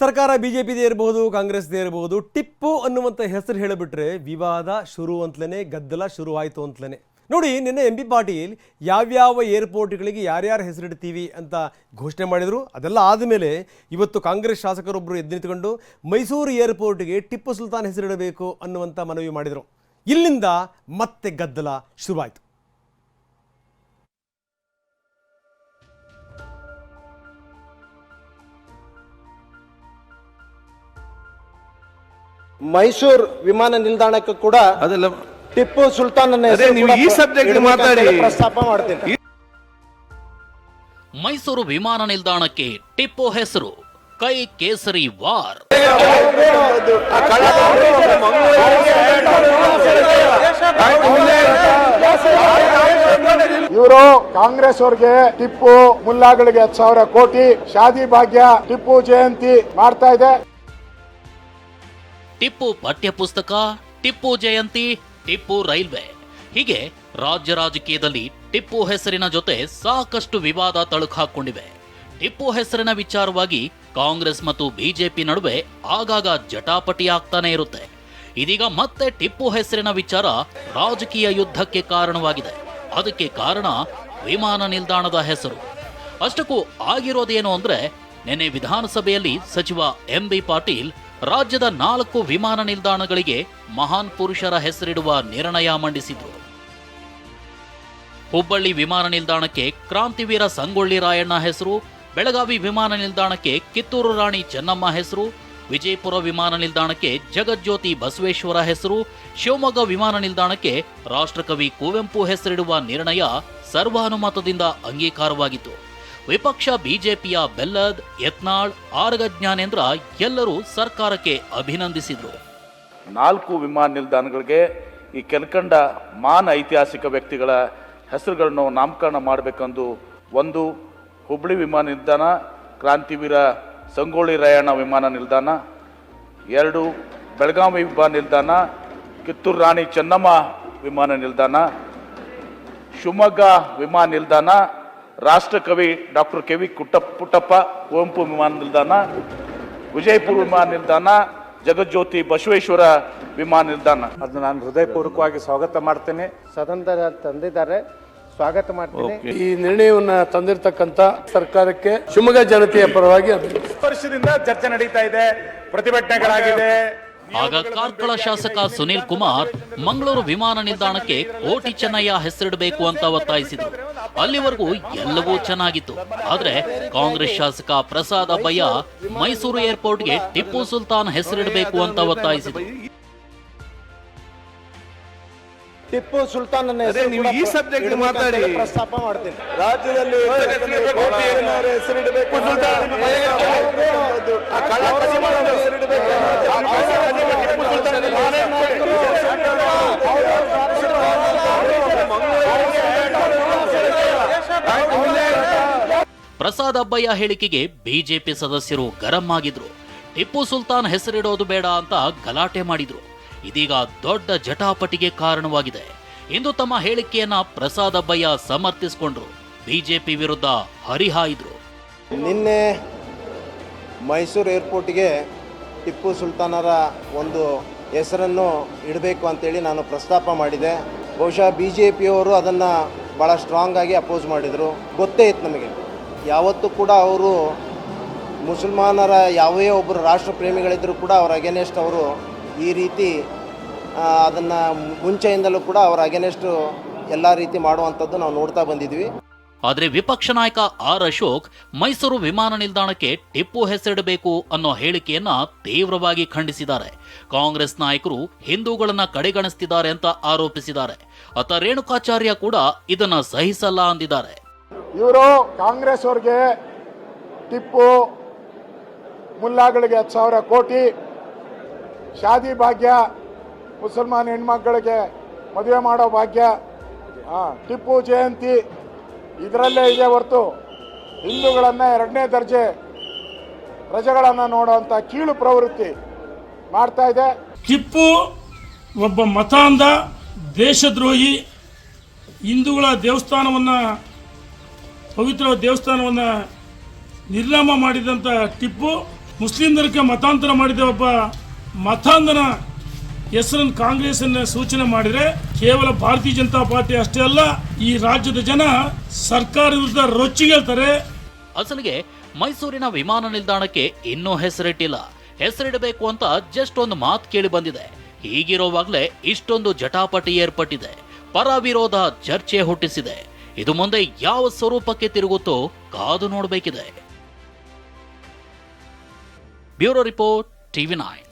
ಸರ್ಕಾರ ಬಿಜೆಪಿದೇ ಇರಬಹುದು, ಕಾಂಗ್ರೆಸ್ದೇ ಇರಬಹುದು, ಟಿಪ್ಪು ಅನ್ನುವಂಥ ಹೆಸರು ಹೇಳಿಬಿಟ್ರೆ ವಿವಾದ ಶುರು ಅಂತಲೇ ಗದ್ದಲ ಶುರು ಆಯಿತು ಅಂತಲೇ ನೋಡಿ, ನಿನ್ನೆ ಎಂ ಪಿ ಪಾಟೀಲ್ ಯಾವ್ಯಾವ ಏರ್ಪೋರ್ಟ್ಗಳಿಗೆ ಯಾರ್ಯಾರು ಹೆಸರಿಡ್ತೀವಿ ಅಂತ ಘೋಷಣೆ ಮಾಡಿದರು. ಅದೆಲ್ಲ ಆದಮೇಲೆ ಇವತ್ತು ಕಾಂಗ್ರೆಸ್ ಶಾಸಕರೊಬ್ಬರು ಎದ್ದು ನಿಂತ್ಕೊಂಡು ಮೈಸೂರು ಏರ್ಪೋರ್ಟ್ಗೆ ಟಿಪ್ಪು ಸುಲ್ತಾನ್ ಹೆಸರಿಡಬೇಕು ಅನ್ನುವಂಥ ಮನವಿ ಮಾಡಿದರು. ಇಲ್ಲಿಂದ ಮತ್ತೆ ಗದ್ದಲ ಶುರುವಾಯಿತು. ಮೈಸೂರು ವಿಮಾನ ನಿಲ್ದಾಣಕ್ಕೆ ಕೂಡ ಅದೆಲ್ಲ ಟಿಪ್ಪು ಸುಲ್ತಾನ್ ಈ ಸಬ್ಜೆಕ್ಟ್ ಮಾತಾಡಿ. ಪ್ರಸ್ತಾಪ ಮಾಡ್ತೀನಿ. ಮೈಸೂರು ವಿಮಾನ ನಿಲ್ದಾಣಕ್ಕೆ ಟಿಪ್ಪು ಹೆಸರು ಕೈ ಕೇಸರಿ ವಾರ್. ಇವರು ಕಾಂಗ್ರೆಸ್ ಅವ್ರಿಗೆ ಟಿಪ್ಪು ಮುಲ್ಲಾಗಳಿಗೆ ಹತ್ತು ಸಾವಿರ ಕೋಟಿ ಶಾದಿ ಭಾಗ್ಯ ಟಿಪ್ಪು ಜಯಂತಿ ಮಾಡ್ತಾ ಇದೆ. ಟಿಪ್ಪು ಪಠ್ಯಪುಸ್ತಕ, ಟಿಪ್ಪು ಜಯಂತಿ, ಟಿಪ್ಪು ರೈಲ್ವೆ. ಹೀಗೆ ರಾಜ್ಯ ರಾಜಕೀಯದಲ್ಲಿ ಟಿಪ್ಪು ಹೆಸರಿನ ಜೊತೆ ಸಾಕಷ್ಟು ವಿವಾದ ತಳುಕು ಹಾಕೊಂಡಿವೆ ಟಿಪ್ಪು ಹೆಸರಿನ ವಿಚಾರವಾಗಿ ಕಾಂಗ್ರೆಸ್ ಮತ್ತು ಬಿಜೆಪಿ ನಡುವೆ ಆಗಾಗ ಜಟಾಪಟಿ ಆಗ್ತಾನೆ ಇರುತ್ತೆ. ಇದೀಗ ಮತ್ತೆ ಟಿಪ್ಪು ಹೆಸರಿನ ವಿಚಾರ ರಾಜಕೀಯ ಯುದ್ಧಕ್ಕೆ ಕಾರಣವಾಗಿದೆ. ಅದಕ್ಕೆ ಕಾರಣ ವಿಮಾನ ನಿಲ್ದಾಣದ ಹೆಸರು. ಅಷ್ಟಕ್ಕೂ ಆಗಿರೋದೇನು ಅಂದ್ರೆ, ನಿನ್ನೆ ವಿಧಾನಸಭೆಯಲ್ಲಿ ಸಚಿವ ಎಂ ಬಿ ಪಾಟೀಲ್ ರಾಜ್ಯದ ನಾಲ್ಕು ವಿಮಾನ ನಿಲ್ದಾಣಗಳಿಗೆ ಮಹಾನ್ ಪುರುಷರ ಹೆಸರಿಡುವ ನಿರ್ಣಯ ಮಂಡಿಸಿದ್ರು. ಹುಬ್ಬಳ್ಳಿ ವಿಮಾನ ನಿಲ್ದಾಣಕ್ಕೆ ಕ್ರಾಂತಿವೀರ ಸಂಗೊಳ್ಳಿ ರಾಯಣ್ಣ ಹೆಸರು, ಬೆಳಗಾವಿ ವಿಮಾನ ನಿಲ್ದಾಣಕ್ಕೆ ಕಿತ್ತೂರು ರಾಣಿ ಚೆನ್ನಮ್ಮ ಹೆಸರು, ವಿಜಯಪುರ ವಿಮಾನ ನಿಲ್ದಾಣಕ್ಕೆ ಜಗಜ್ಯೋತಿ ಬಸವೇಶ್ವರ ಹೆಸರು, ಶಿವಮೊಗ್ಗ ವಿಮಾನ ನಿಲ್ದಾಣಕ್ಕೆ ರಾಷ್ಟ್ರಕವಿ ಕುವೆಂಪು ಹೆಸರಿಡುವ ನಿರ್ಣಯ ಸರ್ವಾನುಮತದಿಂದ ಅಂಗೀಕಾರವಾಗಿತ್ತು. ವಿಪಕ್ಷ ಬಿಜೆಪಿಯ ಬೆಲ್ಲದ್, ಯತ್ನಾಳ್, ಆರಗ ಜ್ಞಾನೇಂದ್ರ ಎಲ್ಲರೂ ಸರ್ಕಾರಕ್ಕೆ ಅಭಿನಂದಿಸಿದ್ರು. ನಾಲ್ಕು ವಿಮಾನ ನಿಲ್ದಾಣಗಳಿಗೆ ಈ ಕೆಲ್ಕಂಡ ಮಾನ ಐತಿಹಾಸಿಕ ವ್ಯಕ್ತಿಗಳ ಹೆಸರುಗಳನ್ನು ನಾಮಕರಣ ಮಾಡಬೇಕೆಂದು ಒಂದು ಹುಬ್ಬಳ್ಳಿ ವಿಮಾನ ನಿಲ್ದಾಣ, ಕ್ರಾಂತಿವೀರ ಸಂಗೊಳ್ಳಿ ರಾಯಣ್ಣ ವಿಮಾನ ನಿಲ್ದಾಣ, ಎರಡು ಬೆಳಗಾವಿ ವಿಮಾನ ನಿಲ್ದಾಣ, ಕಿತ್ತೂರು ರಾಣಿ ಚೆನ್ನಮ್ಮ ವಿಮಾನ ನಿಲ್ದಾಣ, ಶಿವಮೊಗ್ಗ ವಿಮಾನ ನಿಲ್ದಾಣ ರಾಷ್ಟ್ರಕವಿ doctor K V Kutta Puttappa Kuvempu ವಿಮಾನ ನಿಲ್ದಾಣ ವಿಜಯಪುರ ವಿಮಾನ ನಿಲ್ದಾಣ ಜಗಜ್ಯೋತಿ ಬಸವೇಶ್ವರ ವಿಮಾನ ನಿಲ್ದಾಣ. ಅದನ್ನ ನಾನು ಹೃದಯಪೂರ್ವಕವಾಗಿ ಸ್ವಾಗತ ಮಾಡ್ತೇನೆ. ಸದನದ ತಂದಿದ್ದಾರೆ. ಸ್ವಾಗತ ಮಾಡ್ತೀನಿ. ಈ ನಿರ್ಣಯವನ್ನು ತಂದಿರತಕ್ಕಂತ ಸರ್ಕಾರಕ್ಕೆ ಶಿವಮೊಗ್ಗ ಜನತೆಯ ಪರವಾಗಿ ಸ್ಪರ್ಶದಿಂದ ಚರ್ಚೆ ನಡೀತಾ ಇದೆ. ಪ್ರತಿಭಟನೆಗಳಾಗಿದೆ. ಆಗ ಕಾರ್ಕಳ ಶಾಸಕ ಸುನೀಲ್ ಕುಮಾರ್ ಮಂಗಳೂರು ವಿಮಾನ ನಿಲ್ದಾಣಕ್ಕೆ ಕೋಟಿ ಚೆನ್ನಯ್ಯ ಹೆಸರಿಡಬೇಕು ಅಂತ ಒತ್ತಾಯಿಸಿದರು. ಅಲ್ಲಿವರೆಗೂ ಎಲ್ಲವೂ ಚೆನ್ನಾಗಿತ್ತು. ಆದ್ರೆ ಕಾಂಗ್ರೆಸ್ ಶಾಸಕ ಪ್ರಸಾದ್ ಅಬ್ಬಯ್ಯ ಮೈಸೂರು ಏರ್ಪೋರ್ಟ್ಗೆ ಟಿಪ್ಪು ಸುಲ್ತಾನ್ ಹೆಸರಿಡಬೇಕು ಅಂತ ಒತ್ತಾಯಿಸಿದ್ರು. ಟಿಪ್ಪು ಸುಲ್ತಾನ್ ಈ ಸಬ್ಜೆಕ್ಟ್ ಮಾತಾಡಿ. ಪ್ರಸ್ತಾಪ ಮಾಡ್ತೀನಿ ರಾಜ್ಯದಲ್ಲಿ ಪ್ರಸಾದ್ ಅಬ್ಬಯ್ಯ ಹೇಳಿಕೆಗೆ ಬಿಜೆಪಿ ಸದಸ್ಯರು ಗರಂ ಆಗಿದ್ರು ಟಿಪ್ಪು ಸುಲ್ತಾನ್ ಹೆಸರಿಡೋದು ಬೇಡ ಅಂತ ಗಲಾಟೆ ಮಾಡಿದ್ರು ಇದೀಗ ದೊಡ್ಡ ಜಟಾಪಟಿಗೆ ಕಾರಣವಾಗಿದೆ. ಎಂದು ತಮ್ಮ ಹೇಳಿಕೆಯನ್ನ ಪ್ರಸಾದ್ ಅಬ್ಬಯ್ಯ ಸಮರ್ಥಿಸಿಕೊಂಡ್ರು. ಬಿಜೆಪಿ ವಿರುದ್ಧ ಹರಿಹಾಯಿದ್ರು. ನಿನ್ನೆ ಮೈಸೂರು ಏರ್ಪೋರ್ಟ್ಗೆ ಟಿಪ್ಪು ಸುಲ್ತಾನರ ಒಂದು ಹೆಸರನ್ನು ಇಡಬೇಕು ಅಂತೇಳಿ ನಾನು ಪ್ರಸ್ತಾಪ ಮಾಡಿದೆ. ಬಹುಶಃ ಬಿ ಜೆ ಪಿಯವರು ಅದನ್ನು ಭಾಳ ಸ್ಟ್ರಾಂಗ್ ಆಗಿ ಅಪೋಸ್ ಮಾಡಿದರು. ಗೊತ್ತೇ ಇತ್ತು ನಮಗೆ. ಯಾವತ್ತೂ ಕೂಡ ಅವರು ಮುಸಲ್ಮಾನರ ಯಾವೇ ಒಬ್ಬರು ರಾಷ್ಟ್ರ ಪ್ರೇಮಿಗಳಿದ್ದರೂ ಕೂಡ ಅವರ ಅಗೇನೆಸ್ಟ್ ಅವರು ಈ ರೀತಿ ಅದನ್ನು ಮುಂಚೆಯಿಂದಲೂ ಕೂಡ ಅವರ ಅಗೇನೆಸ್ಟು ಎಲ್ಲ ರೀತಿ ಮಾಡುವಂಥದ್ದು ನಾವು ನೋಡ್ತಾ ಬಂದಿದ್ವಿ. ಆದರೆ ವಿಪಕ್ಷ ನಾಯಕ ಆರ್ ಅಶೋಕ್ ಮೈಸೂರು ವಿಮಾನ ನಿಲ್ದಾಣಕ್ಕೆ ಟಿಪ್ಪು ಹೆಸರಿಡಬೇಕು ಅನ್ನೋ ಹೇಳಿಕೆಯನ್ನ ತೀವ್ರವಾಗಿ ಖಂಡಿಸಿದ್ದಾರೆ. ಕಾಂಗ್ರೆಸ್ ನಾಯಕರು ಹಿಂದೂಗಳನ್ನ ಕಡೆಗಣಿಸ್ತಿದ್ದಾರೆ ಅಂತ ಆರೋಪಿಸಿದ್ದಾರೆ. ಅತ ರೇಣುಕಾಚಾರ್ಯ ಕೂಡ ಇದನ್ನ ಸಹಿಸಲ್ಲ ಅಂದಿದ್ದಾರೆ. ಇವರು ಕಾಂಗ್ರೆಸ್ ಅವ್ರಿಗೆ ಟಿಪ್ಪು ಮುಲ್ಲಾಗಳಿಗೆ ಹತ್ತು ಸಾವಿರ ಕೋಟಿ ಶಾದಿ ಭಾಗ್ಯ, ಮುಸಲ್ಮಾನ್ ಹೆಣ್ಮಕ್ಳಿಗೆ ಮದುವೆ ಮಾಡೋ ಭಾಗ್ಯ ಟಿಪ್ಪು ಜಯಂತಿ, ಇದರಲ್ಲೇ ಇದೆ ಹೊರತು ಹಿಂದೂಗಳನ್ನ ಎರಡನೇ ದರ್ಜೆ ಪ್ರಜೆಗಳನ್ನು ನೋಡುವಂಥ ಕೀಳು ಪ್ರವೃತ್ತಿ ಮಾಡ್ತಾ ಇದೆ. ಟಿಪ್ಪು ಒಬ್ಬ ಮತಾಂಧ, ದೇಶದ್ರೋಹಿ, ಹಿಂದೂಗಳ ದೇವಸ್ಥಾನವನ್ನು, ಪವಿತ್ರ ದೇವಸ್ಥಾನವನ್ನು ನಿರ್ನಾಮ ಮಾಡಿದಂಥ ಟಿಪ್ಪು ಮುಸ್ಲಿಮರಿಗೆ ಮತಾಂತರ ಮಾಡಿದ ಒಬ್ಬ ಮತಾಂಧನ ಹೆಸರನ್ನು ಕಾಂಗ್ರೆಸ್ ಅನ್ನ ಸೂಚನೆ ಮಾಡಿದ್ರೆ ಕೇವಲ ಭಾರತೀಯ ಜನತಾ ಪಾರ್ಟಿ ಅಷ್ಟೇ ಅಲ್ಲ, ಈ ರಾಜ್ಯದ ಜನ ಸರ್ಕಾರ ವಿರುದ್ಧ ರೊಚ್ಚಿಗೇಳ್ತಾರೆ. ಅಸಲಿಗೆ ಮೈಸೂರಿನ ವಿಮಾನ ನಿಲ್ದಾಣಕ್ಕೆ ಇನ್ನೂ ಹೆಸರಿಟ್ಟಿಲ್ಲ. ಹೆಸರಿಡಬೇಕು ಅಂತ ಜಸ್ಟ್ ಒಂದು ಮಾತು ಕೇಳಿ ಬಂದಿದೆ. ಹೀಗಿರುವಾಗಲೇ ಇಷ್ಟೊಂದು ಜಟಾಪಟಿ ಏರ್ಪಟ್ಟಿದೆ. ಪರ ವಿರೋಧ ಚರ್ಚೆ ಹುಟ್ಟಿಸಿದೆ. ಇದು ಮುಂದೆ ಯಾವ ಸ್ವರೂಪಕ್ಕೆ ತಿರುಗುತ್ತೋ ಕಾದು ನೋಡಬೇಕಿದೆ. Bureau report, TV nine.